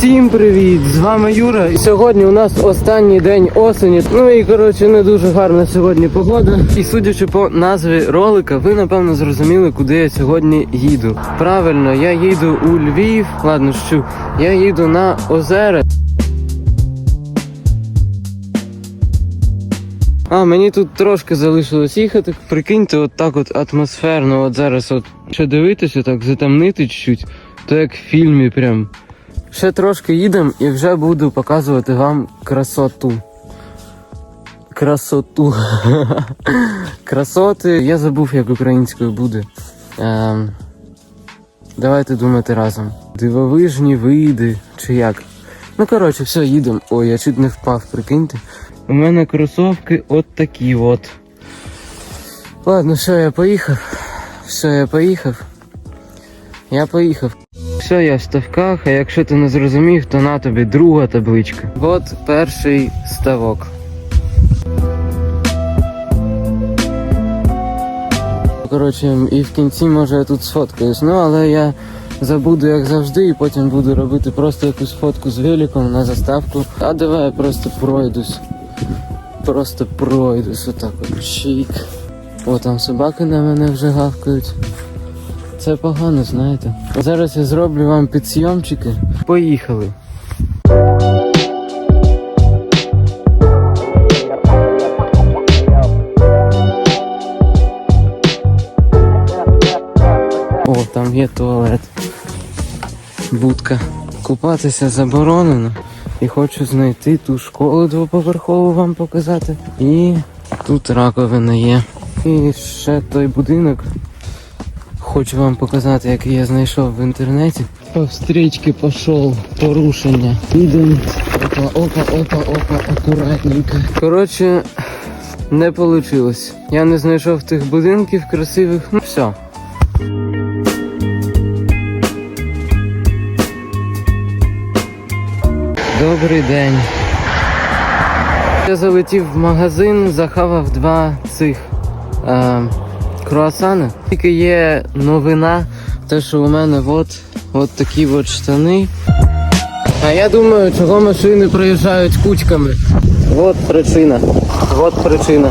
Всім привіт! З вами Юра. І сьогодні у нас останній день осені. Ну і коротше не дуже гарна сьогодні погода. І судячи по назві ролика, ви напевно зрозуміли, куди я сьогодні їду. Правильно, я їду у Львів. Ладно, що я їду на озера. А, мені тут трошки залишилось їхати. Прикиньте, от так от атмосферно, от зараз от ще дивитися, так затемнити чуть-чуть, то як в фільмі прям. Ще трошки їдемо і вже буду показувати вам красоту. Красоту. Красоти. Я забув, як українською буде. Ем... Давайте думати разом. Дивовижні види, чи як. Ну, коротше, все, їдемо. Ой, я чуть не впав, прикиньте. У мене кросовки от такі от. Ладно, все, я поїхав. Все, я поїхав. Я поїхав. Все, я в ставках, а якщо ти не зрозумів, то на тобі друга табличка. От перший ставок. Коротше, і в кінці може я тут сфоткаюсь, ну але я забуду як завжди, і потім буду робити просто якусь фотку з великом на заставку. А давай я просто пройдусь. Просто пройдусь отак от чик. О, там собаки на мене вже гавкають. Це погано, знаєте. Зараз я зроблю вам підсйомчики. Поїхали. О, там є туалет. Будка. Купатися заборонено. І хочу знайти ту школу двоповерхову вам показати. І тут раковина є. І ще той будинок. Хочу вам показати, який я знайшов в інтернеті. По встрічки пішов порушення. Ідемо. Опа, опа, опа, опа, акуратненько. Коротше, не вийшло. Я не знайшов тих будинків красивих. Ну все. Добрий день. Я залетів в магазин, захавав два цих е, круасани. Тільки є новина, те, що у мене от, от такі от штани. А я думаю, чого машини проїжджають кучками. От причина. От причина.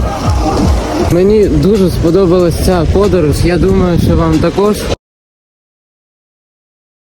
Мені дуже сподобалася ця подорож. Я думаю, що вам також.